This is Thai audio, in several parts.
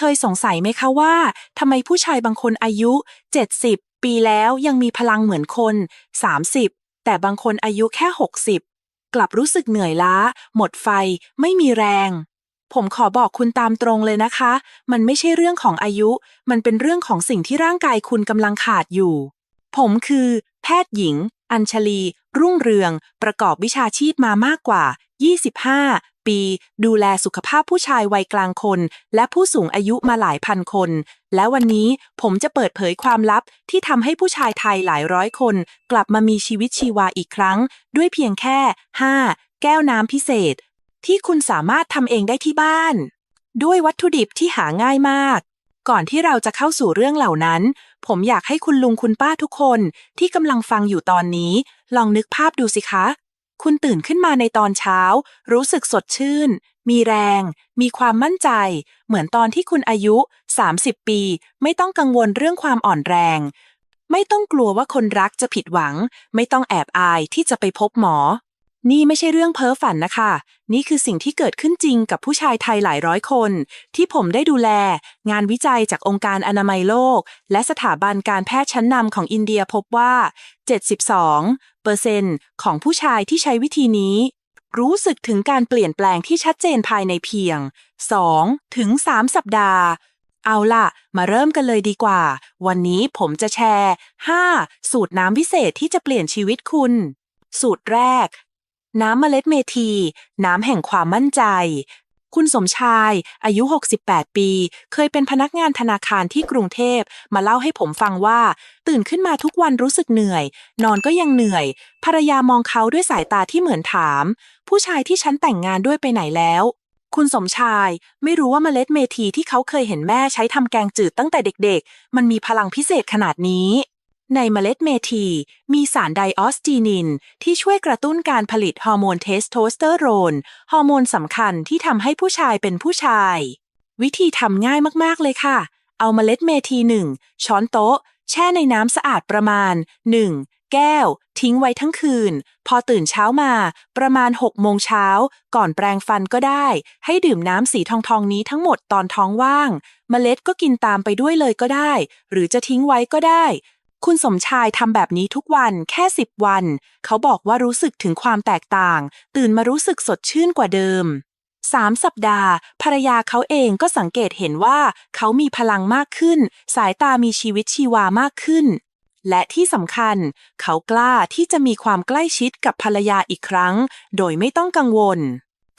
เคยสงสัยไหมคะว่าทำไมผู้ชายบางคนอายุ 70 ปีแล้วยังมีพลังเหมือนคน 30 แต่บางคนอายุแค่ 60 กลับรู้สึกเหนื่อยล้า หมดไฟ ไม่มีแรง ผมขอบอกคุณตามตรงเลยนะคะ มันไม่ใช่เรื่องของอายุ มันเป็นเรื่องของสิ่งที่ร่างกายคุณกำลังขาดอยู่ ผมคือ แพทย์หญิง อัญชลี รุ่งเรือง ประกอบวิชาชีพมามากกว่า 25 ปี ดูแลสุขภาพผู้ชายวัยกลางคน และผู้สูงอายุมาหลายพันคน และวันนี้ผมจะเปิดเผยความลับที่ทำให้ผู้ชายไทยหลายร้อยคน กลับมามีชีวิตชีวาอีกครั้ง ด้วยเพียงแค่ 5 แก้วน้ำพิเศษ ที่คุณสามารถทำเองได้ที่บ้าน ด้วยวัตถุดิบที่หาง่ายมาก ก่อนที่เราจะเข้าสู่เรื่องเหล่านั้น ผมอยากให้คุณลุงคุณป้าทุกคน ที่กำลังฟังอยู่ตอนนี้ ลองนึกภาพดูสิคะ คุณตื่นขึ้นมาในตอนเช้า รู้สึกสดชื่น มีแรง มีความมั่นใจ เหมือนตอนที่คุณอายุ 30 ปี ไม่ต้องกังวลเรื่องความอ่อนแรง ไม่ต้องกลัวว่าคนรักจะผิดหวัง ไม่ต้องแอบอายที่จะไปพบหมอ นี่ไม่ใช่เรื่องเพ้อฝันนะคะ นี่คือสิ่งที่เกิดขึ้นจริงกับผู้ชายไทยหลายร้อยคน ที่ผมได้ดูแล งานวิจัยจากองค์การอนามัยโลก และสถาบันการแพทย์ชั้นนำของอินเดียพบว่า 72 เปอร์เซนต์ของผู้ชายที่ใช้วิธีนี้ รู้สึกถึงการเปลี่ยนแปลงที่ชัดเจนภายในเพียง 2 ถึง 3 สัปดาห์ เอาล่ะ มาเริ่มกันเลยดีกว่า วันนี้ผมจะแชร์ 5 สูตรน้ำพิเศษที่จะเปลี่ยนชีวิตคุณ สูตรแรก น้ำเมล็ดเมที น้ำแห่งความมั่นใจ คุณสมชาย อายุ 68 ปี เคยเป็นพนักงานธนาคารที่กรุงเทพ มาเล่าให้ผมฟังว่า ตื่นขึ้นมาทุกวันรู้สึกเหนื่อย นอนก็ยังเหนื่อย ภรรยามองเขาด้วยสายตาที่เหมือนถาม ผู้ชายที่ฉันแต่งงานด้วยไปไหนแล้ว คุณสมชาย ไม่รู้ว่าเมล็ดเมทีที่เขาเคยเห็นแม่ใช้ทำแกงจืดตั้งแต่เด็ก ๆ มันมีพลังพิเศษขนาดนี้ ในเมล็ดเมทีมีสารไดออสจีนิน ที่ช่วยกระตุ้นการผลิตฮอร์โมนเทสโทสเตอโรน ฮอร์โมนสำคัญที่ทำให้ผู้ชายเป็นผู้ชาย วิธีทำง่ายมาก ๆ เลยค่ะ เอาเมล็ดเมทีหนึ่งช้อนโต๊ะ แช่ในน้ำสะอาดประมาณ 1 แก้ว ทิ้งไว้ทั้งคืน พอตื่นเช้ามา ประมาณ6โมงเช้า ก่อนแปรงฟันก็ได้ ให้ดื่มน้ำสีทองทองนี้ทั้งหมดตอนท้องว่าง เมล็ดก็กินตามไปด้วยเลยก็ได้ หรือจะทิ้งไว้ก็ได้ คุณสมชายทำแบบนี้ทุกวันแค่10วัน เขาบอกว่ารู้สึกถึงความแตกต่าง ตื่นมารู้สึกสดชื่นกว่าเดิมสามสัปดาห์ ภรรยาเขาเองก็สังเกตเห็นว่าเขามีพลังมากขึ้น สายตามีชีวิตชีวามากขึ้น และที่สำคัญ เขากล้าที่จะมีความใกล้ชิดกับภรรยาอีกครั้ง โดยไม่ต้องกังวล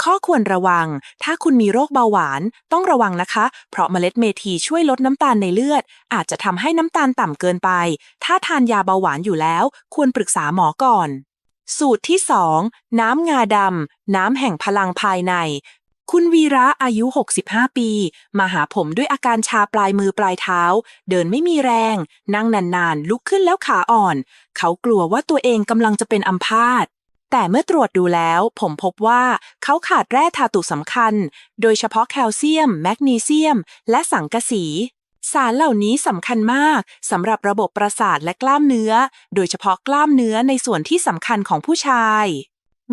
ข้อควรระวัง ถ้าคุณมีโรคเบาหวาน ต้องระวังนะคะ เพราะเมล็ดเมทีช่วยลดน้ำตาลในเลือด อาจจะทำให้น้ำตาลต่ำเกินไป ถ้าทานยาเบาหวานอยู่แล้ว ควรปรึกษาหมอก่อน สูตรที่ 2 น้ำงาดำ น้ำแห่งพลังภายใน คุณวีระอายุ 65 ปี มาหาผมด้วยอาการชาปลายมือปลายเท้า เดินไม่มีแรง นั่งนานๆ ลุกขึ้นแล้วขาอ่อน เขากลัวว่าตัวเองกำลังจะเป็นอัมพาต แต่เมื่อตรวจดูแล้วผมพบว่าเขาขาดแร่ธาตุสำคัญ โดยเฉพาะแคลเซียม แมกนีเซียม และสังกะสี สารเหล่านี้สำคัญมากสำหรับระบบประสาทและกล้ามเนื้อ โดยเฉพาะกล้ามเนื้อในส่วนที่สำคัญของผู้ชาย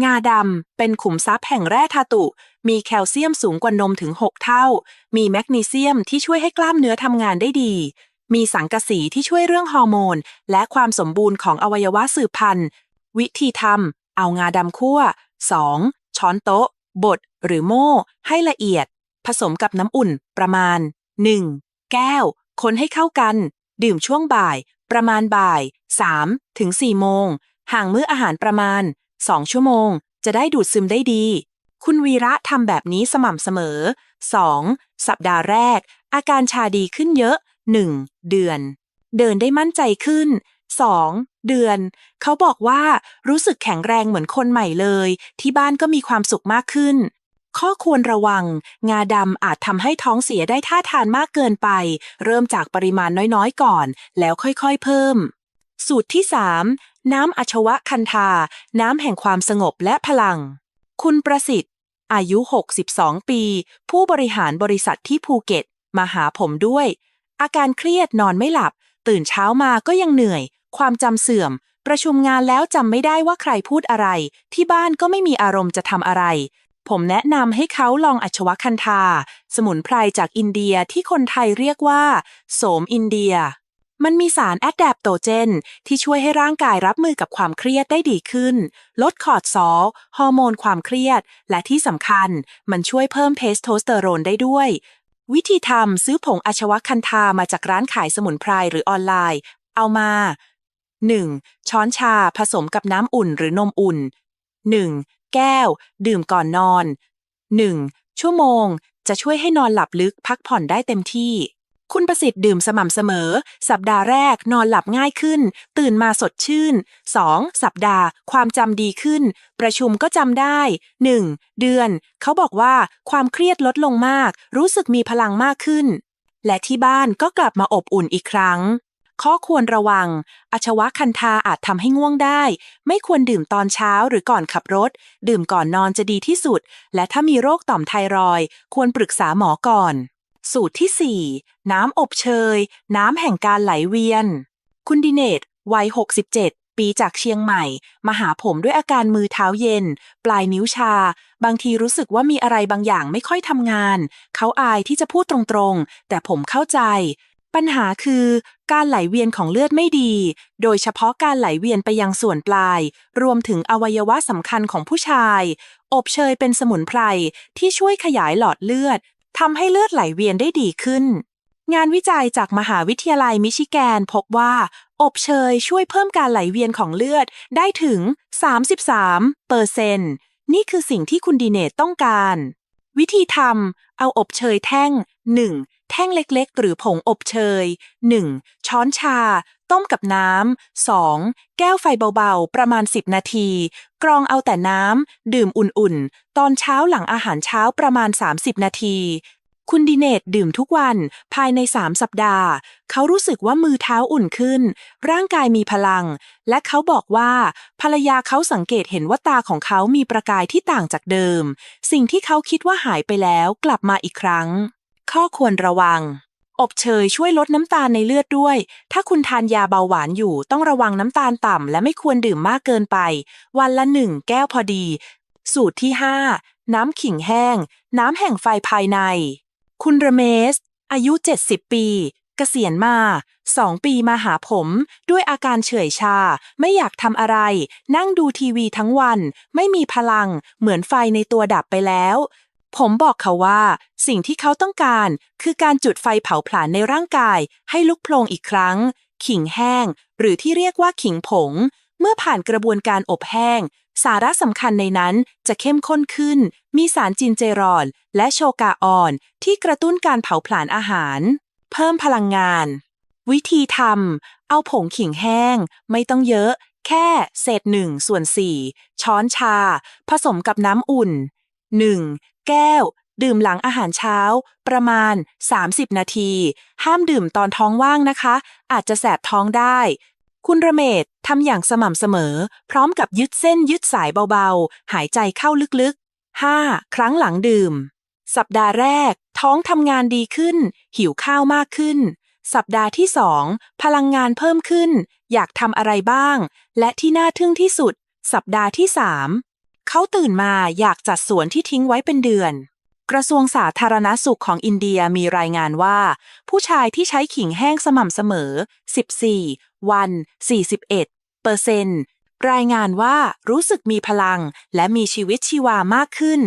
งาดำเป็นขุมทรัพย์แห่งแร่ธาตุ มีแคลเซียมสูงกว่านมถึง 6 เท่า มีแมกนีเซียมที่ช่วยให้กล้ามเนื้อทำงานได้ดีมีสังกะสีที่ช่วยเรื่องฮอร์โมน และความสมบูรณ์ของอวัยวะสืบพันธุ์ วิธีทำ เอางาดำคั่ว 2. ช้อนโต๊ะ บด หรือโม่ ให้ละเอียด ผสมกับน้ำอุ่น ประมาณ 1. แก้ว คนให้เข้ากัน ดื่มช่วงบ่าย ประมาณบ่าย 3 ถึง 4 โมง ห่างมื้ออาหารประมาณ 2 ชั่วโมง จะได้ดูดซึมได้ดี คุณวีระทำแบบนี้สม่ำเสมอ 2. สัปดาห์แรก อาการชาดีขึ้นเยอะ 1. เดือน เดินได้มั่นใจขึ้น 2. เดือน เขาบอกว่ารู้สึกแข็งแรงเหมือนคนใหม่เลย ที่บ้านก็มีความสุขมากขึ้น ข้อควรระวัง งาดำอาจทำให้ท้องเสียได้ท่าทานมากเกินไป เริ่มจากปริมาณน้อยๆ ก่อน แล้วค่อยๆเพิ่ม สูตรที่ 3 น้ำอชวะคันธา น้ำแห่งความสงบและพลัง คุณประสิทธิ์ อายุ 62 ปี ผู้บริหารบริษัทที่ภูเก็ต มาหาผมด้วย อาการเครียดนอนไม่หลับ ตื่นเช้ามาก็ยังเหนื่อย ความจำเสื่อม ประชุมงานแล้วจำไม่ได้ว่าใครพูดอะไร ที่บ้านก็ไม่มีอารมณ์จะทำอะไร ผมแนะนำให้เขาลองอัชวคันธา สมุนไพรจากอินเดียที่คนไทยเรียกว่า โสมอินเดีย มันมีสารแอดแดปโตเจน ที่ช่วยให้ร่างกายรับมือกับความเครียดได้ดีขึ้น ลดคอร์ตซอลฮอร์โมนความเครียด และที่สำคัญ มันช่วยเพิ่มเทสโทสเตอโรนได้ด้วยวิธีทำซื้อผงอัชวคันธามาจากร้านขายสมุนไพรหรือออนไลน์ เอามา 1. ช้อนชาผสมกับน้ำอุ่นหรือนมอุ่น 1. แก้ว ดื่มก่อนนอน 1. ชั่วโมง จะช่วยให้นอนหลับลึกพักผ่อนได้เต็มที่ คุณประสิทธิ์ดื่มสม่ำเสมอ สัปดาห์แรกนอนหลับง่ายขึ้น ตื่นมาสดชื่น 2. สัปดาห์ ความจำดีขึ้น ประชุมก็จำได้ 1. เดือน เขาบอกว่าความเครียดลดลงมาก รู้สึกมีพลังมากขึ้น และที่บ้านก็กลับมาอบอุ่นอีกครั้ง ข้อควรระวัง อาชวะคันธาอาจทำให้ง่วงได้ ไม่ควรดื่มตอนเช้าหรือก่อนขับรถ ดื่มก่อนนอนจะดีที่สุด และถ้ามีโรคต่อมไทรอยด์ควรปรึกษาหมอก่อน สูตรที่ 4 น้ำอบเชย น้ำแห่งการไหลเวียน คุณดิเนตวัย 67ปีจากเชียงใหม่ มาหาผมด้วยอาการมือเท้าเย็น ปลายนิ้วชา บางทีรู้สึกว่ามีอะไรบางอย่างไม่ค่อยทำงาน เขาอายที่จะพูดตรงๆ แต่ผมเข้าใจ ปัญหาคือการไหลเวียนของเลือดไม่ดี โดยเฉพาะการไหลเวียนไปยังส่วนปลาย รวมถึงอวัยวะสำคัญของผู้ชาย อบเชยเป็นสมุนไพรที่ช่วยขยายหลอดเลือดทำให้เลือดไหลเวียนได้ดีขึ้น งานวิจัยจากมหาวิทยาลัยมิชิแกนพบว่า อบเชยช่วยเพิ่มการไหลเวียนของเลือดได้ถึง 33เปอร์เซนต์นี่คือสิ่งที่คุณดีเนตต้องการ วิธีทำเอาอบเชยแท่ง 1. แท่งเล็กๆ หรือผงอบเชย 1. ช้อนชา ต้มกับน้ำ 2. แก้วไฟเบาๆ ประมาณ 10 นาที กรองเอาแต่น้ำ ดื่มอุ่นๆ ตอนเช้าหลังอาหารเช้าประมาณ 30 นาที คุณดิเนตดื่มทุกวันภายใน 3 สัปดาห์ เขารู้สึกว่ามือเท้าอุ่นขึ้น ร่างกายมีพลัง และเขาบอกว่า ภรรยาเขาสังเกตเห็นว่าตาของเขามีประกายที่ต่างจากเดิม สิ่งที่เขาคิดว่าหายไปแล้วกลับมาอีกครั้ง ข้อควรระวัง อบเชยช่วยลดน้ำตาลในเลือดด้วย ถ้าคุณทานยาเบาหวานอยู่ต้องระวังน้ำตาลต่ำและไม่ควรดื่มมากเกินไป วันละหนึ่งแก้วพอดี สูตรที่ 5 น้ำขิงแห้ง น้ำแห่งไฟภายใน คุณระเมส อายุ 70 ปีเกษียณมาสองปีมาหาผม ด้วยอาการเฉื่อยชา ไม่อยากทำอะไร นั่งดูทีวีทั้งวัน ไม่มีพลัง เหมือนไฟในตัวดับไปแล้ว ผมบอกเขาว่า สิ่งที่เขาต้องการคือการจุดไฟเผาผลาญในร่างกาย ให้ลุกโพลงอีกครั้ง ขิงแห้ง หรือที่เรียกว่าขิงผง เมื่อผ่านกระบวนการอบแห้ง สาระสำคัญในนั้นจะเข้มข้นขึ้น มีสารจินเจรอลและโชกาออน ที่กระตุ้นการเผาผลาญอาหาร เพิ่มพลังงาน วิธีทำเอาผงขิงแห้ง ไม่ต้องเยอะแค่เศษหนึ่งส่วนสี่ช้อนชา ผสมกับน้ำอุ่น 1. แก้ว ดื่มหลังอาหารเช้า ประมาณ 30 นาที ห้ามดื่มตอนท้องว่างนะคะ อาจจะแสบท้องได้ คุณระเมศทำอย่างสม่ำเสมอ พร้อมกับยึดเส้นยึดสายเบาๆ หายใจเข้าลึกๆ 5. ครั้งหลังดื่ม สัปดาห์แรก ท้องทำงานดีขึ้น หิวข้าวมากขึ้น สัปดาห์ที่สองพลังงานเพิ่มขึ้น อยากทำอะไรบ้าง และที่น่าทึ่งที่สุด สัปดาห์ที่สาม เขาตื่นมาอยากจัดสวนที่ทิ้งไว้เป็นเดือน กระทรวงสาธารณสุขของอินเดียมีรายงานว่า ผู้ชายที่ใช้ขิงแห้งสม่ำเสมอ 14 วัน 41เปอร์เซนต์รายงานว่ารู้สึกมีพลังและมีชีวิตชีวามากขึ้น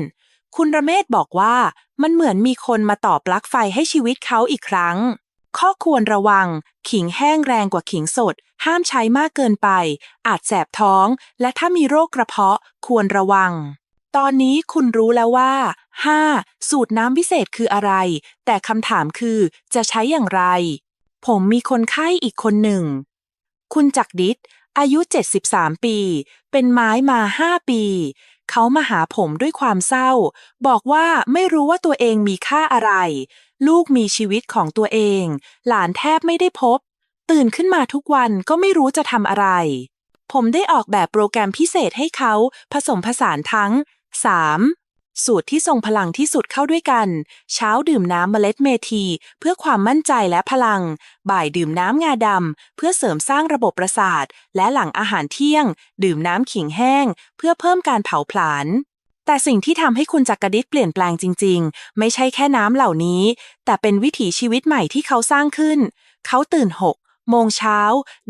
คุณระเมศบอกว่ามันเหมือนมีคนมาต่อปลั๊กไฟให้ชีวิตเขาอีกครั้ง ข้อควรระวัง ขิงแห้งแรงกว่าขิงสด ห้ามใช้มากเกินไป อาจแสบท้อง และถ้ามีโรคกระเพาะควรระวัง ตอนนี้คุณรู้แล้วว่า 5. สูตรน้ำพิเศษคืออะไร แต่คำถามคือจะใช้อย่างไร ผมมีคนไข้อีกคนหนึ่ง คุณจักดิษอายุ 73 ปี เป็นไม้มา 5 ปี เขามาหาผมด้วยความเศร้า บอกว่าไม่รู้ว่าตัวเองมีค่าอะไร ลูกมีชีวิตของตัวเอง หลานแทบไม่ได้พบ ตื่นขึ้นมาทุกวันก็ไม่รู้จะทำอะไร ผมได้ออกแบบโปรแกรมพิเศษให้เขาผสมผสานทั้ง 3. สูตรที่ทรงพลังที่สุดเข้าด้วยกัน เช้าดื่มน้ำเมล็ดเมที เพื่อความมั่นใจและพลัง บ่ายดื่มน้ำงาดำเพื่อเสริมสร้างระบบประสาท และหลังอาหารเที่ยง ดื่มน้ำขิงแห้ง เพื่อเพิ่มการเผาผลาญ แต่สิ่งที่ทำให้คุณจักรดิษเปลี่ยนแปลงจริง ๆ ไม่ใช่แค่น้ำเหล่านี้ แต่เป็นวิถีชีวิตใหม่ที่เขาสร้างขึ้น เขาตื่นหกโมงเช้า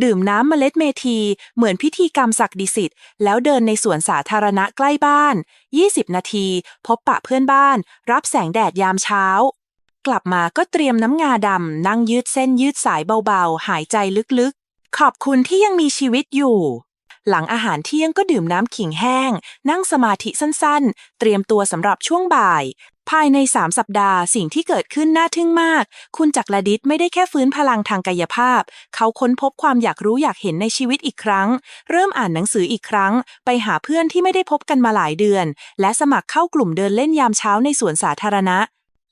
ดื่มน้ำเมล็ดเมที เหมือนพิธีกรรมศักดิ์สิทธิ์ แล้วเดินในสวนสาธารณะใกล้บ้าน 20 นาที พบปะเพื่อนบ้าน รับแสงแดดยามเช้า กลับมาก็เตรียมน้ำงาดำนั่งยืดเส้นยืดสายเบาๆ หายใจลึกๆ ขอบคุณที่ยังมีชีวิตอยู่ หลังอาหารเที่ยงก็ดื่มน้ำขิงแห้ง นั่งสมาธิสั้นๆ เตรียมตัวสำหรับช่วงบ่าย ภายใน 3 สัปดาห์สิ่งที่เกิดขึ้นน่าทึ่งมาก คุณจักรดิษไม่ได้แค่ฟื้นพลังทางกายภาพ เขาค้นพบความอยากรู้อยากเห็นในชีวิตอีกครั้ง เริ่มอ่านหนังสืออีกครั้ง ไปหาเพื่อนที่ไม่ได้พบกันมาหลายเดือน และสมัครเข้ากลุ่มเดินเล่นยามเช้าในสวนสาธารณะ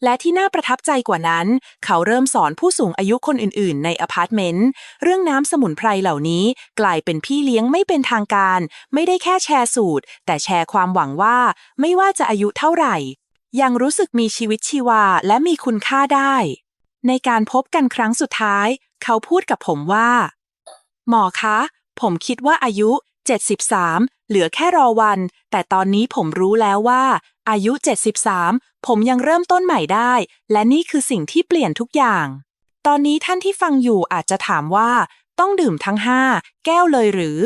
และที่น่าประทับใจกว่านั้น เขาเริ่มสอนผู้สูงอายุคนอื่นๆ ในอพาร์ตเมนต์ เรื่องน้ำสมุนไพรเหล่านี้กลายเป็นพี่เลี้ยงไม่เป็นทางการ ไม่ได้แค่แชร์สูตร แต่แชร์ความหวังว่า ไม่ว่าจะอายุเท่าไหร่ ยังรู้สึกมีชีวิตชีวาและมีคุณค่าได้ ในการพบกันครั้งสุดท้าย เขาพูดกับผมว่า หมอคะ ผมคิดว่าอายุ 73 เหลือแค่รอวัน แต่ตอนนี้ผมรู้แล้วว่า อายุ 73 ผมยังเริ่มต้นใหม่ได้ และนี่คือสิ่งที่เปลี่ยนทุกอย่าง ตอนนี้ท่านที่ฟังอยู่อาจจะถามว่า ต้องดื่มทั้ง 5 แก้วเลยหรือ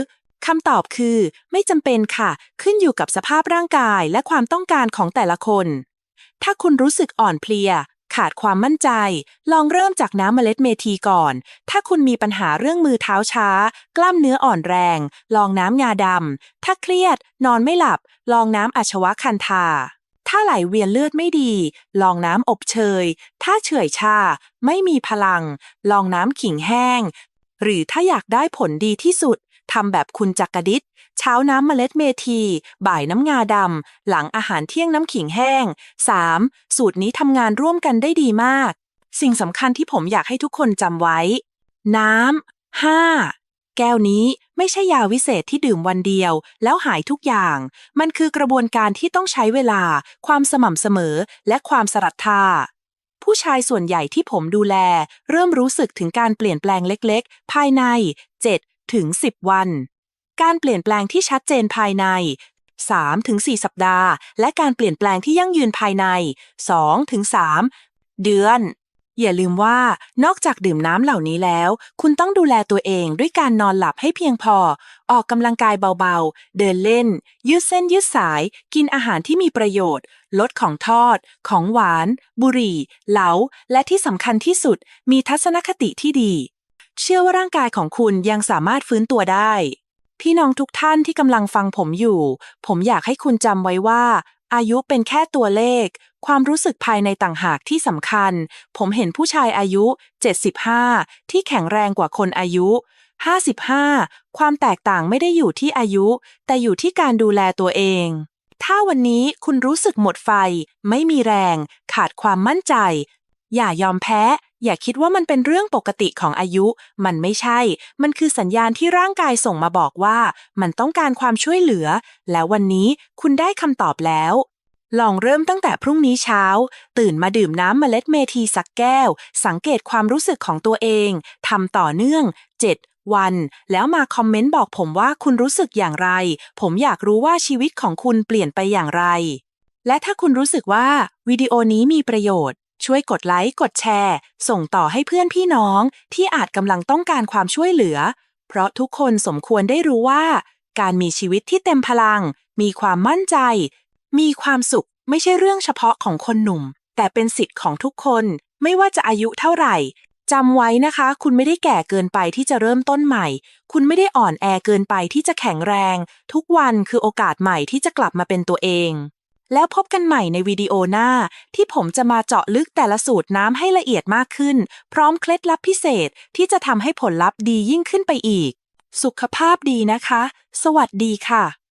คำตอบคือ ไม่จำเป็นค่ะ ขึ้นอยู่กับสภาพร่างกายและความต้องการของแต่ละคน ถ้าคุณรู้สึกอ่อนเพลีย ขาดความมั่นใจ ลองเริ่มจากน้ำเมล็ดเมทีก่อน ถ้าคุณมีปัญหาเรื่องมือเท้าช้า กล้ามเนื้ออ่อนแรง ลองน้ำงาดำถ้าเครียด นอนไม่หลับ ลองน้ำอาชวะคันธาถ้าไหลเวียนเลือดไม่ดี ลองน้ำอบเชย ถ้าเฉื่อยชา ไม่มีพลัง ลองน้ำขิงแห้ง หรือถ้าอยากได้ผลดีที่สุด ทำแบบคุณจักรดิษเช้าน้ำเมล็ดเมที บ่ายน้ำงาดำ หลังอาหารเที่ยงน้ำขิงแห้ง 3. สูตรนี้ทำงานร่วมกันได้ดีมาก สิ่งสำคัญที่ผมอยากให้ทุกคนจำไว้ น้ำ 5. แก้วนี้ไม่ใช่ยาวิเศษที่ดื่มวันเดียว แล้วหายทุกอย่าง มันคือกระบวนการที่ต้องใช้เวลา ความสม่ำเสมอ และความสรัทธา ผู้ชายส่วนใหญ่ที่ผมดูแล เริ่มรู้สึกถึงการเปลี่ยนแปลงเล็กๆ ภายใน 7 ถึง 10 วัน การเปลี่ยนแปลงที่ชัดเจนภายใน 3-4 สัปดาห์ และการเปลี่ยนแปลงที่ยั่งยืนภายใน 2-3 เดือน อย่าลืมว่านอกจากดื่มน้ำเหล่านี้แล้ว คุณต้องดูแลตัวเองด้วยการนอนหลับให้เพียงพอ ออกกำลังกายเบาๆ เดินเล่น ยืดเส้นยืดสาย กินอาหารที่มีประโยชน์ ลดของทอด ของหวาน บุหรี่ เหลา และที่สำคัญที่สุด มีทัศนคติที่ดี เชื่อว่าร่างกายของคุณยังสามารถฟื้นตัวได้ พี่น้องทุกท่านที่กำลังฟังผมอยู่ ผมอยากให้คุณจำไว้ว่า อายุเป็นแค่ตัวเลข ความรู้สึกภายในต่างหากที่สำคัญ ผมเห็นผู้ชายอายุ 75 ที่แข็งแรงกว่าคนอายุ 55 ความแตกต่างไม่ได้อยู่ที่อายุ แต่อยู่ที่การดูแลตัวเองถ้าวันนี้คุณรู้สึกหมดไฟ ไม่มีแรง ขาดความมั่นใจ อย่ายอมแพ้ อย่าคิดว่ามันเป็นเรื่องปกติของอายุ มันไม่ใช่ มันคือสัญญาณที่ร่างกายส่งมาบอกว่า มันต้องการความช่วยเหลือ แล้ววันนี้คุณได้คำตอบแล้ว ลองเริ่มตั้งแต่พรุ่งนี้เช้า ตื่นมาดื่มน้ำเมล็ดเมทีสักแก้ว สังเกตความรู้สึกของตัวเองทำต่อเนื่อง 7วัน แล้วมาคอมเมนต์บอกผมว่าคุณรู้สึกอย่างไร ผมอยากรู้ว่าชีวิตของคุณเปลี่ยนไปอย่างไร และถ้าคุณรู้สึกว่า วิดีโอนี้มีประโยชน์ ช่วยกดไลค์ กดแชร์ ส่งต่อให้เพื่อนพี่น้องที่อาจกำลังต้องการความช่วยเหลือ เพราะทุกคนสมควรได้รู้ว่า การมีชีวิตที่เต็มพลัง มีความมั่นใจ มีความสุขไม่ใช่เรื่องเฉพาะของคนหนุ่ม แต่เป็นสิทธิ์ของทุกคน ไม่ว่าจะอายุเท่าไหร่จำไว้นะคะ คุณไม่ได้แก่เกินไปที่จะเริ่มต้นใหม่ คุณไม่ได้อ่อนแอเกินไปที่จะแข็งแรง ทุกวันคือโอกาสใหม่ที่จะกลับมาเป็นตัวเอง แล้วพบกันใหม่ในวิดีโอหน้า ที่ผมจะมาเจาะลึกแต่ละสูตรน้ำให้ละเอียดมากขึ้น พร้อมเคล็ดลับพิเศษที่จะทำให้ผลลัพธ์ดียิ่งขึ้นไปอีก สุขภาพดีนะคะ สวัสดีค่ะ